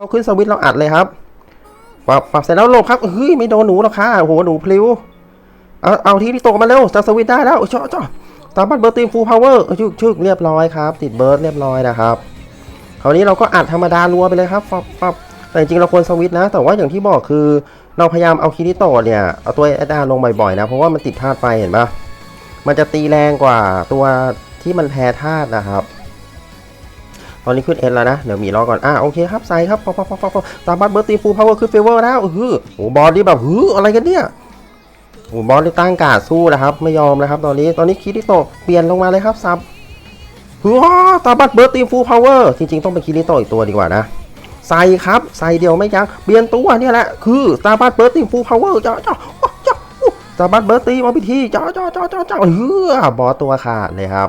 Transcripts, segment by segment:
เอาขึ้นสวิตเราอัดเลยครับปรับปรับเสร็จแล้วหลบครับเฮ้ยไม่โดนหนูหรอกค่ะโอ้โหหนูพลิ้วเอาเอาที่ที่ตกมาเร็วจะสวิตได้แล้วจ่อจ่อตามบัตรเบอร์ตีมฟูลพาวเวอร์ชึกชึกเรียบร้อยครับติดเบิร์ดเรียบร้อยนะครับคราวนี้เราก็อัดธรรมดารัวไปเลยครับปับปับแต่จริงเราควรสวิตนะ แต่ว่าอย่างที่บอกคือเราพยายามเอาคิริโตเนี่ยเอาตัวเอดาลงบ่อยๆนะ เพราะว่ามันติดธาตุไฟเห็นปะมันจะตีแรงกว่าตัวที่มันแพ้ธาตุนะครับ อนนี้ขึ้นเอ็นแล้วนะ เดี๋ยวมีรอก่อนอะโอเคครับใส่ครับปอปอปอปอปตามบัตเบอร์ตีฟูลพาวเวอร์ขึ้นเฟเวอร์แล้วเออโอ้บอลนี่แบบหืออะไรกันเนี่ยโอ้บอสได้ตั้งการดสู้นะครับ ไม่ยอมนะครับตอนนี้ตอนนี้คิริโตเปลี่ยนลงมาเลยครับซับหัวตาบัตเบิร์ตีฟูลพาวเวอร์จริงๆต้องเป็นคิริโตอีกตัวดีกว่านะใส่ครับใส่เดียวไม่ยั้งเปลี่ยนตัวเนี่ยแหละคือตาบัตเบิร์ตีฟูลพาวเวอร์จ้าจ้าจ้าตาบัตเบิร์ตีมาพิธีจ้าจ้าจ้าจ้าจ้าเฮ้อบอสตัวขาดเลยครับ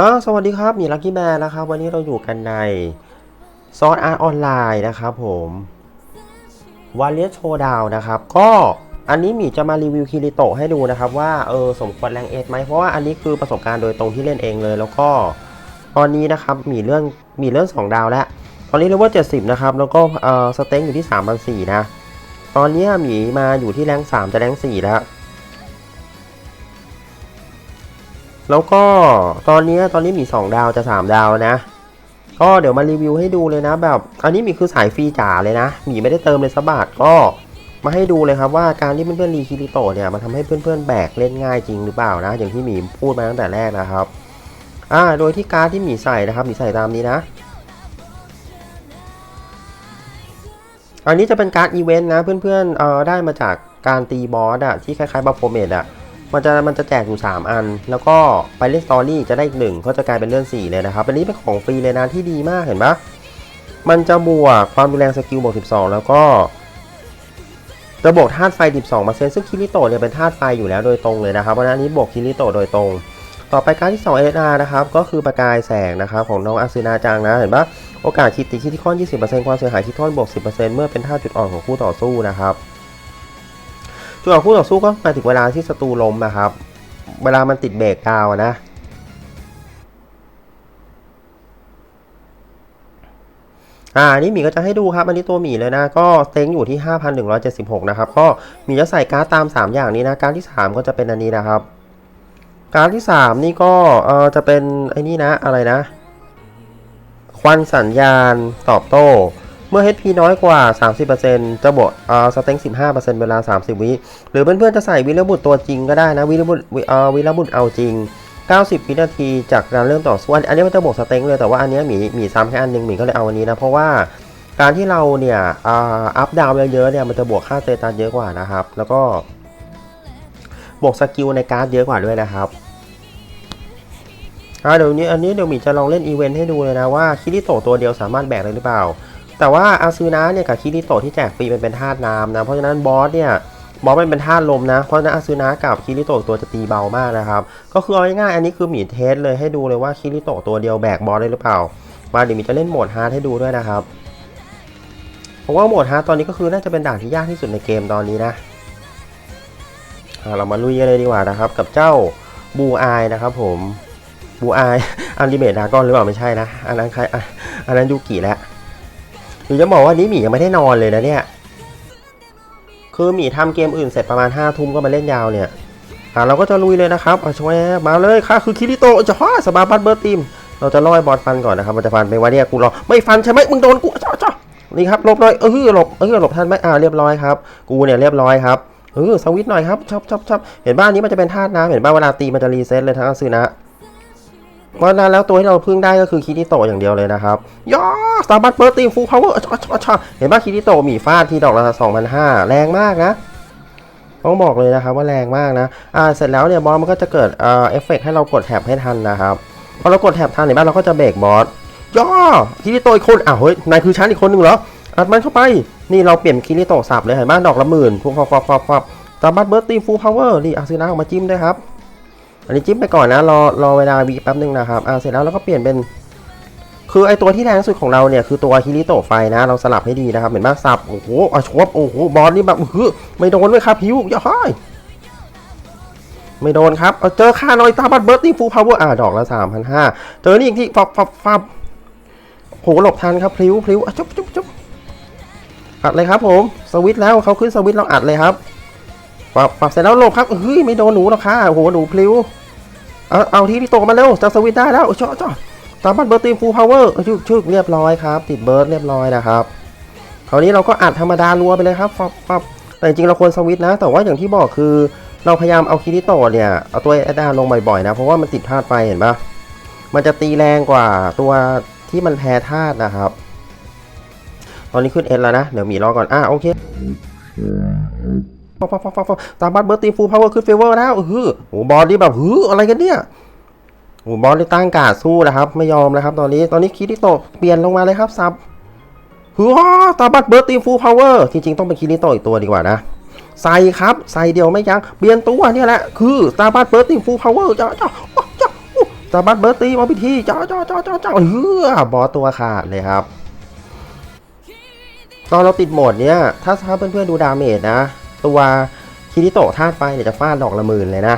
ฮะสวัสดีครับ มีลักกี้แมนนะครับ วันนี้เราอยู่กันในซอสอาร์ตออนไลน์นะครับผมวาเลสโชดาวนะครับ ก็อันนี้หมีจะมารีวิวคิริโตให้ดูนะครับ ว่าเออสมควรแรงเอสไหมเพราะว่าอันนี้คือประสบการณ์โดยตรงที่เล่นเองเลย แล้วก็ตอนนี้นะครับมีเรื่องมีเรื่องสองดาวแล้ว ตอนนี้เลเวล70นะครับ แล้วก็เออสเต็งอยู่ที่3 0 0นะ ตอนนี้หมีมาอยู่ที่แรง3จะแรง4แล้ว แล้วก็ตอนนี้ตอนนี้มี 2 ดาวจะ 3 ดาวแล้วนะ ก็เดี๋ยวมารีวิวให้ดูเลยนะ แบบอันนี้มีคือสายฟรีจ๋าเลยนะหมีไม่ได้เติมเลยสักบาทก็มาให้ดูเลยครับว่าการที่เพื่อนๆรีคิริโตเนี่ยมันทำให้เพื่อนๆแบกเล่นง่ายจริงหรือเปล่านะ อย่างที่หมีพูดมาตั้งแต่แรกนะครับอ่าโดยที่การ์ดที่หมีใส่นะครับหมีใส่ตามนี้นะ อันนี้จะเป็นการ์ดอีเวนต์นะเพื่อนๆเอ่อได้มาจากการตีบอสอะที่คล้ายๆบัฟโฟเมดอะ มันจะมันจะแจกอยู่ 3 อัน แล้วก็ไปเล่นสตอรี่จะได้อีกหนึ่งก็จะกลายเป็นเรื่อง4เลยนะครับอันนี้เป็นของฟรีเลยนะที่ดีมากเห็นปะมันจะบวกความรุนแรงสกิลบวก 12 แล้วก็จะบวกธาตุไฟ 12%ซึ่งคิริโตะเนี่ยเป็นธาตุไฟอยู่แล้วโดยตรงเลยนะครับเพราะนั้นนี้บวกคิริโตะโดยตรง ต่อไปการที่2 SR นะครับก็คือประกายแสงนะครับของน้องอาซึนาจังนะเห็นปะโอกาสคิดติคิติคอน20%ความเสียหายคิดทอนบวก 10%เมื่อเป็นธาตุจุดอ่อนของคู่ต่อสู้นะครับ จุดอ่อนคู่ต่อสู้ก็มาถึงเวลาที่ศัตรูล้มนะครับ เวลามันติดเบรกดาวนะ อ่า นี่หมีก็จะให้ดูครับ อันนี้ตัวหมีเลยนะ ก็เต็งอยู่ที่ 5,176 นะครับ ก็หมีจะใส่การ์ดตาม 3 อย่างนี้นะ การ์ดที่ 3 ก็จะเป็นอันนี้นะครับ การ์ดที่ 3 นี่ก็เออจะเป็นไอ้นี่นะ อะไรนะ ควันสัญญาณตอบโต้ เมื่อ HP น้อยกว่า 30%จะบวกเอ่อสเต็ง15%เวลา 30 วิ หรือเพื่อนๆจะใส่วิรบุตรตัวจริงก็ได้นะ วิรบุตรเอ่อวิรบุตรเอาจริง 90 วินาทีจากการเริ่มต่อสู้อันนี้มันจะบวกสเต็งเลย แต่ว่าอันนี้หมีหมีซ้ำแค่อันหนึงหมีก็เลยเอาอันนี้นะ เพราะว่าการที่เราเนี่ยอ่าอัพดาวเยอะๆเนี่ยมันจะบวกค่าเตตัสเยอะกว่านะครับ แล้วก็บวกสกิลในการ์ดเยอะกว่าด้วยนะครับอ่าเดี๋ยวนี้อันนี้เดี๋ยวหมีจะลองเล่นอีเวนต์ให้ดูเลยนะว่าคิริโตตัวเดียวสามารถแบกได้หรือเปล่า แต่ว่าอาซูนะเนี่ยกับคิริโตที่แจกฟรีมันเป็นธาตุน้ำนะ เพราะฉะนั้นบอสเนี่ยบอสมันเป็นธาตุลมนะ เพราะฉะนั้นอาซูนะกับคิริโตตัวจะตีเบามากนะครับ ก็คือเอาง่ายๆอันนี้คือหมีเทสเลยให้ดูเลยว่าคิริโตตัวเดียวแบกบอสได้หรือเปล่า มาเดี๋ยวมีจะเล่นโหมดฮาร์ดให้ดูด้วยนะครับผมว่าโหมดฮาร์ดตอนนี้ก็คือน่าจะเป็นด่านที่ยากที่สุดในเกมตอนนี้นะเรามาลุยกันเลยดีกว่านะครับ กับเจ้าบูอายนะครับผมบูอายอันดิเมตดากอนหรือเปล่าไม่ใช่นะ อันนั้นใครอันนั้นยูกิแล้ว หรือจะบอกว่านี้หมียังไม่ได้นอนเลยนะเนี่ย คือหมีทำเกมอื่นเสร็จประมาณ5้าทุ่มก็มาเล่นยาวเนี่ยอ่าเราก็จะลุยเลยนะครับเอาช่วยมาเลยค่ะคือคิริโตจะฮ่าสบาบัตเบอร์ทีม เราจะล่อยบอสฟันก่อนนะครับ มันจะฟันไปว่าเนี่ยกูรอไม่ฟันใช่ไหมมึงโดนกูจ้าจ้านี่ครับหลบหน่อยเออหลบเออหลบทันไหมอ่าเรียบร้อยครับ กูเนี่ยเรียบร้อยครับเออสวิตหน่อยครับชอบชอบชอบเห็นบ้านนี้มันจะเป็นธาตุน้ำเห็นบ้านเวลาตีมันจะรีเซ็ตเลยทั้งซึนะ เพราะนั้นแล้วตัวที่เราพึ่งได้ก็คือคิริโตอย่างเดียวเลยนะครับย่อสตาร์บัตเบิร์ตีฟูลพาวเวอร์เห็นบ้าคิริโตมีฟาดที่ดอกละสองพันห้าแรงมากนะต้องบอกเลยนะครับว่าแรงมากนะอ่าเสร็จแล้วเนี่ยบอสมันก็จะเกิดอ่าเอฟเฟกต์ให้เรากดแท็บให้ทันนะครับพอเรากดแท็บทันเห็นไหมเราก็จะเบรกบอสย่อคิริโตอีกคนอ้าวเฮ้ยนายคือชั้นอีกคนหนึ่งเหรออัดมันเข้าไปนี่เราเปลี่ยนคิริโตสับเลยเห็นไหมดอกละหมื่นฟับฟับฟับฟับฟับตาบัตเบิร์ตตีฟูลพาวเวอร์นี่อาซื้อน้ำออกมาจิ้มด้วยครับ อันนี้จิ้มไปก่อนนะรอรอเวลาวีแป๊บนึงนะครับอ่าเสร็จแล้วเราก็เปลี่ยนเป็น คือไอตัวที่แรงสุดของเราเนี่ยคือตัวคิริโตไฟนะ เราสลับให้ดีนะครับ เห็นไหมสับโอ้โหอะชวบโอ้โหบอสนี่แบบเฮ้ยไม่โดนด้วยครับพิวอย่าให้ไม่โดนครับเอาเจอค่าน้อยตาบัตเบิร์ตติ้งฟูลพาวเวอร์อ่าดอกละสามพันห้าเจอนี่อีกที่ฟับฟับฟับโหหลบทันครับพลิ้วพลิ้วจุ๊บจุ๊บจุ๊บอัดเลยครับผมสวิตแล้วเขาขึ้นสวิตเราอัดเลยครับปับปับเสร็จแล้วหลบครับเฮ้ยไม่โดนหนูหรอกค่ะโอ้โหหนูพลิ้ว เอาเอาที่ที่โตมาเร็วจะสวิตได้แล้วจ้าจ้าตามบัตเบิร์ตติ้งฟูลพาวเวอร์ชึกชึกเรียบร้อยครับติดเบิร์ดเรียบร้อยนะครับคราวนี้เราก็อัดธรรมดารัวไปเลยครับฟับฟับแต่จริงเราควรสวิตนะ แต่ว่าอย่างที่บอกคือเราพยายามเอาคิริโตะเนี่ย เอาตัวแอดดาลงบ่อยๆนะ เพราะว่ามันติดธาตุไฟเห็นปะมันจะตีแรงกว่าตัวที่มันแพ้ธาตุนะครับ ตอนนี้ขึ้นเอ็นแล้วนะ เดี๋ยวมีรอก่อน อะโอเค ฟฟฟฟตามบัตเบอร์ตีฟูลพาวเวอร์ขึ้นเฟเวอร์แล้วเออโอ้บอลนี่แบบหืออะไรกันเนี่ยโอ้บอลนี่ตั้งการ์ดสู้นะครับ ไม่ยอมนะครับ ตอนนี้ตอนนี้คิริโตเปลี่ยนลงมาเลยครับซับหือตาบัตเบอร์ตีฟูลพาวเวอร์จริงๆต้องเป็นคิริโตอีกตัวดีกว่านะใส่ครับใส่เดียวไม่ยั้งเปลี่ยนตัวเนี่ยแหละคือตาบัตเบิร์ตติ้งฟูลพาวเวอร์จ้าจ้าจ้าตาบัตเบิร์ตีมาพิธีจ้าจ้าจ้าจ้าจ้าเฮือบอสตัวขาดเลยครับตอนเราติดโหมดเนี้ย ถ้าถ้าเพื่อนๆดูดาเมจนะ ตัวคิริโตะธาตุไฟเนี่ยจะฟาดดอกละหมื่นเลยนะ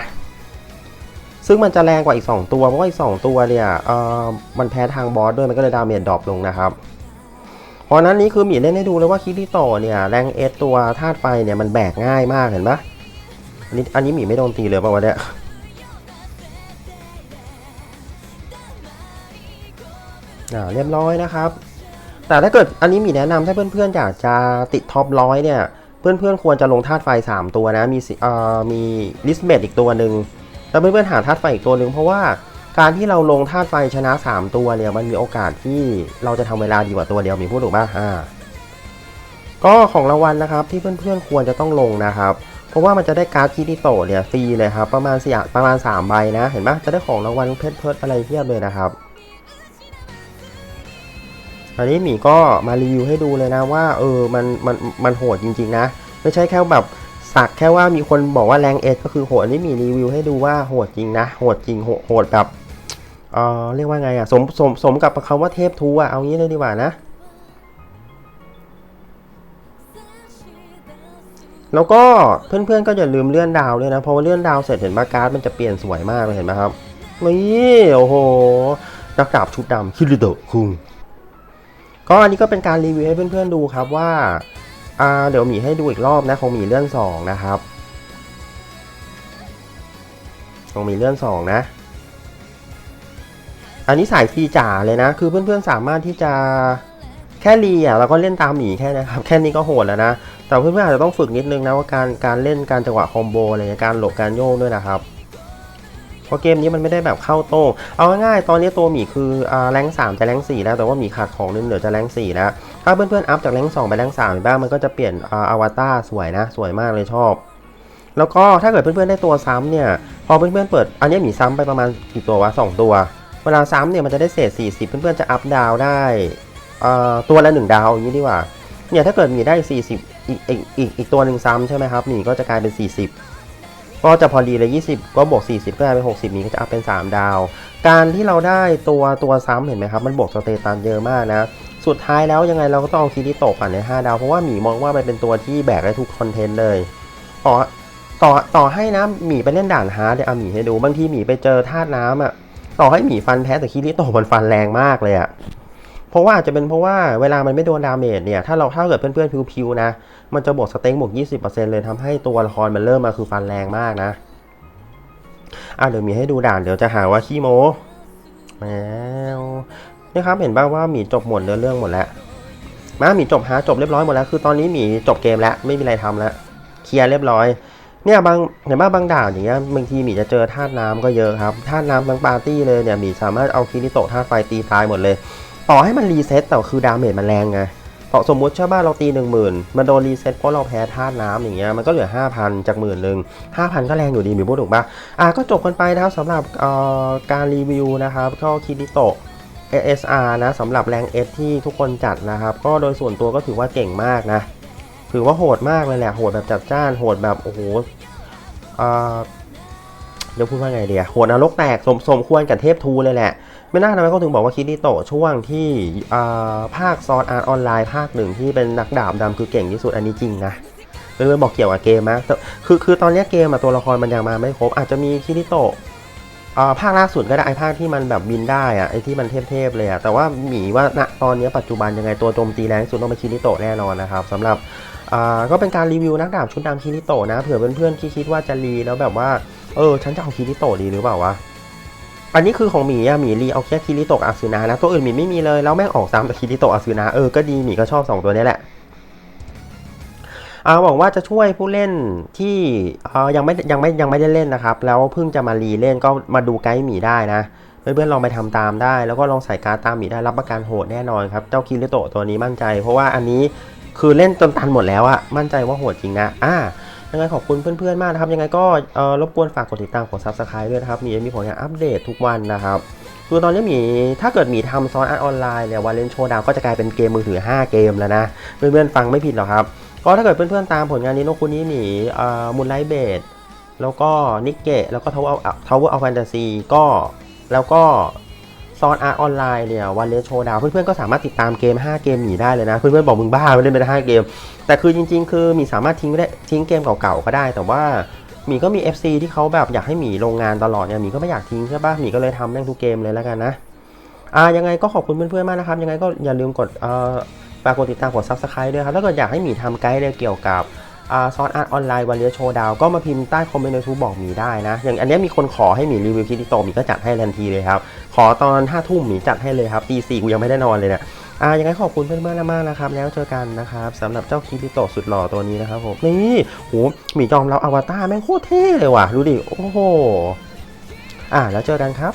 ซึ่งมันจะแรงกว่าอีก 2 ตัว เพราะว่าอีก 2 ตัวเนี่ยเออมันแพ้ทางบอสด้วยมันก็เลยดาเมจดรอปลงนะครับเพราะนั้นนี้คือหมีเล่นให้ดูเลยว่าคิริโตะเนี่ยแรงเอสตัวธาตุไฟเนี่ยมันแบกง่ายมากเห็นปะอันนี้อันนี้หมีไม่โดนตีเลยป่าวะเนี่ยเรียบร้อยนะครับ แต่ถ้าเกิดอันนี้หมีแนะนำถ้าเพื่อนๆอยากจะติดท็อปร้อยเนี่ย เพื่อนๆควรจะลงธาตุไฟ 3 ตัวนะ มีเอ่อมีลิสเมดอีกตัวหนึ่งแล้วเพื่อนๆหาธาตุไฟอีกตัวหนึ่งเพราะว่าการที่เราลงธาตุไฟชนะ 3 ตัวเนี่ยมันมีโอกาสที่เราจะทำเวลาดีกว่าตัวเดียวมีพูดถูกป่ะอ่าก็ของรางวัลนะครับที่เพื่อนๆควรจะต้องลงนะครับ เพราะว่ามันจะได้การ์ดคิริโตะเนี่ยฟรีเลยครับประมาณสี่ประมาณ3ใบนะ เห็นปะจะได้ของรางวัลเพชรเพิร์ดอะไรเพียบเลยนะครับ อันนี้หมีก็มารีวิวให้ดูเลยนะว่าเออมันมันมันโหดจริงๆนะ ไม่ใช่แค่แบบสักแค่ว่ามีคนบอกว่าแรงเอสก็คือโหดอันนี้มีรีวิวให้ดูว่าโหดจริงนะ โหดจริงโหโหดแบบเออเรียกว่าไงอะสมสมสมกับคำว่าเทพทูอะเอางี้เลยดีกว่านะ แล้วก็เพื่อนๆก็อย่าลืมเลื่อนดาวด้วยนะเพราะว่าเลื่อนดาวเสร็จเห็นมาการ์ดมันจะเปลี่ยนสวยมากเลยเห็นไหมครับนี่โอ้โหนักดาบชุดดำคิริโตะคุง ก็อันนี้ก็เป็นการรีวิวให้เพื่อนๆดูครับว่าอาเดี๋ยวหมีให้ดูอีกรอบนะของหมีเลื่อนสองนะครับของหมีเลื่อนสองนะ อันนี้สายฟรีจ๋าเลยนะ คือเพื่อนๆสามารถที่จะแค่รีอะเราก็เล่นตามหมีแค่นะครับ แค่นี้ก็โหดแล้วนะ แต่เพื่อนๆอาจจะต้องฝึกนิดนึงนะว่าการการเล่นการจังหวะคอมโบอะไรการหลบการโยกด้วยนะครับ เพราะเกมนี้มันไม่ได้แบบเข้าโต้เอาง่ายๆตอนนี้ตัวหมีคืออแรงสามจะแรงสี่แล้วแต่ว่าหมีขาดของนึงเดี๋ยวจะแรงสี่แล้ว ถ้าเพื่อนๆอัพจากแรงสองไปแรงสามบ้างมันก็จะเปลี่ยนออวตารสวยนะ สวยมากเลยชอบ แล้วก็ถ้าเกิดเพื่อนๆได้ตัวซ้ำเนี่ยพอเพื่อนๆเปิดอันนี้หมีซ้ำไปประมาณกี่ตัววะสองตัว เวลาซ้ำเนี่ยมันจะได้เศษ 40 เพื่อนๆจะอัพดาวได้ตัวละ1ดาวอย่างนี้ดีกว่าเนี่ยถ้าเกิดมีได้ 40 อีกอีกอีกตัวหนึ่งซ้ำใช่ไหมครับหมีก็จะกลายเป็น 40 ก็จะพอดีเลย 20 ก็บวก 40 ก็กลายเป็น 60มีก็จะอัพเป็น 3 ดาว การที่เราได้ตัวตัวซ้ำเห็นไหมครับ มันบวกสเตตันเยอะมากนะ สุดท้ายแล้วยังไงเราก็ต้องเอาคิริโตะก่นใน5ดาว เพราะว่าหมีมองว่ามันเป็นตัวที่แบกได้ทุกคอนเทนต์เลยต่อต่อต่อให้นะหมีไปเล่นด่านฮาร์ดเดี๋ยวเอาหมีให้ดูบางทีหมีไปเจอธาตุน้ำอะต่อให้หมีฟันแพ้แต่คิริโตะมันฟันแรงมากเลยอะเพราะว่าอาจจะเป็นเพราะว่าเวลามันไม่โดนดาเมจเนี่ยถ้าเราถ้าเกิดเพื่อนๆพิวๆนะ มันจะบวกสเต็งบวก 20%เลยทำให้ตัวละครมันเริ่มมาคือฟันแรงมากนะอะเดี๋ยวมีให้ดูด่านเดี๋ยวจะหาว่าขี้โมแมวนี่ครับเห็นบ้างว่าหมีจบหมดเนื้อเรื่องหมดแล้วมาหมีจบหาจบเรียบร้อยหมดแล้วคือตอนนี้หมีจบเกมแล้วไม่มีอะไรทำแล้วเคลียร์เรียบร้อยเนี่ยบางเห็นว่าบางด่านอย่างเงี้ยบางทีหมีจะเจอธาตุน้ำก็เยอะครับธาตุน้ำทั้งปาร์ตี้เลยเนี่ยหมีสามารถเอาคิริโตธาตุไฟตีตายหมดเลย ต่อให้มันรีเซ็ตแต่คือดาเมจมันแรงไง สมมุติใช่ป่ะเราตีหนึ่งหมื่นมันโดนรีเซ็ตเพราะเราแพ้ธาตุน้ำอย่างเงี้ยมันก็เหลือ 5,000 จากหมื่นหนึ่งห้าพันก็แรงอยู่ดีมีพูดถูกปะอะก็จบกันไปนะครับสำหรับเอ่อการรีวิวนะครับก็คิริโตะ ASR นะสำหรับแรง S ที่ทุกคนจัดนะครับ ก็โดยส่วนตัวก็ถือว่าเก่งมากนะถือว่าโหดมากเลยแหละโหดแบบจัดจ้านโหดแบบโอ้โหเอ่อเดี๋ยวพูดว่าไงเดียโหดนรกแตกสมสมควรกับเทพทูเลยแหละ ไม่น่าทำไมเขาถึงบอกว่าคิริโตะช่วงที่ภาคซอนอาร์ตออนไลน์ภาคหนึ่งที่เป็นนักดาบดำคือเก่งที่สุดอันนี้จริงนะเพื่อนๆบอกเกี่ยวกับเกมมากแต่คือคือตอนนี้เกมตัวละครมันยังมาไม่ครบ อาจจะมีคิริโตะภาคล่าสุดก็ได้ไอภาคที่มันแบบบินได้อะไอที่มันเทพๆเลยอะแต่ว่าหมีว่าณตอนนี้ปัจจุบันยังไงตัวโจมตีแรงสุดต้องเป็นคิริโตะแน่นอนนะครับสำหรับก็เป็นการรีวิวนักดาบชุดดำคิริโตะนะเผื่อเพื่อนๆที่คิดว่าจะรีแล้วแบบว่าเออฉันจะเอาคิริโตะดีหรือเปล่าวะ อันนี้คือของหมีอะหมีรีเอาแค่คิริโตะกับอาซึนะนะตัวอื่นหมีไม่มีเลยแล้วแม่งออกซ้ำแต่คิริโตะอาซึนะเออก็ดีหมีก็ชอบสองตัวนี้แหละอาหวังว่าจะช่วยผู้เล่นที่เออยังไม่ยังไม่ยังไม่ได้เล่นนะครับ แล้วเพิ่งจะมารีเล่นก็มาดูไกด์หมีได้นะเพื่อนๆลองไปทำตามได้ แล้วก็ลองใส่การตามหมีได้รับประกันโหดแน่นอนครับ เจ้าคิริโตะตัวนี้มั่นใจ เพราะว่าอันนี้คือเล่นจนตันหมดแล้วอะมั่นใจว่าโหดจริงนะอ่า ยังไงขอบคุณเพื่อนๆมากนะครับยังไงก็รบกวนฝากกดติดตามของ Subscribe ด้วยนะครับมีมีผลงานอัปเดตทุกวันนะครับคือตอนนี้มีถ้าเกิดมีทำซ้อนอาร์ตออนไลน์เนี่ยวาเลนโชดาวก็จะกลายเป็นเกมมือถือ 5 เกมแล้วนะ เพื่อนๆฟังไม่ผิดหรอกครับ ก็ถ้าเกิดเพื่อนๆตามผลงานนี้โนคุณนี้หนีมูลไลท์เบดแล้วก็นิกเกะแล้วก็ทาวเวอร์ทาวเวอร์เอาแฟนตาซีก็แล้วก็ ซอนอาร์ออนไลน์เนี่ยวันเลโชดาวเพื่อนๆก็สามารถติดตามเกม 5 เกมหนีได้เลยนะ เพื่อนๆบอกมึงบ้าไม่เล่นไปได้5เกม แต่คือจริง ๆ คือมีสามารถทิ้งได้ทิ้งเกมเก่าๆก็ได้ แต่ว่าหมีก็มี FC ที่เขาแบบอยากให้หมีลงงานตลอดเนี่ยหมีก็ไม่อยากทิ้งใช่ปะหมีก็เลยทำแม่งทุกเกมเลยแล้วกันนะอ่ายังไงก็ขอบคุณเพื่อนๆมากนะครับยังไงก็อย่าลืมกดเอ่อฝากกดติดตามกด Subscribe ด้วยครับถ้าเกิดอยากให้หมีทำไกด์เนี่ยเกี่ยวกับ ซอนอาร์ตออนไลน์วันเลียโชว์ดาวก็มาพิมพ์ใต้คอมเมนต์ในทูบอกหมีได้นะ อย่างอันนี้มีคนขอให้หมีรีวิวคิริโตหมีก็จัดให้ทันทีเลยครับ ขอตอนห้าทุ่มหมีจัดให้เลยครับตีสี่กูยังไม่ได้นอนเลยเนี่ยอ่ายังไงขอบคุณเพื่อนๆมากๆนะครับ แล้วเจอกันนะครับสำหรับเจ้าคิริโตสุดหล่อตัวนี้นะครับผมนี่โหหมีจอมเราอวตารแม่งโคตรเท่เลยว่ะดูดิโอ้โหอ่าแล้วเจอกันครับ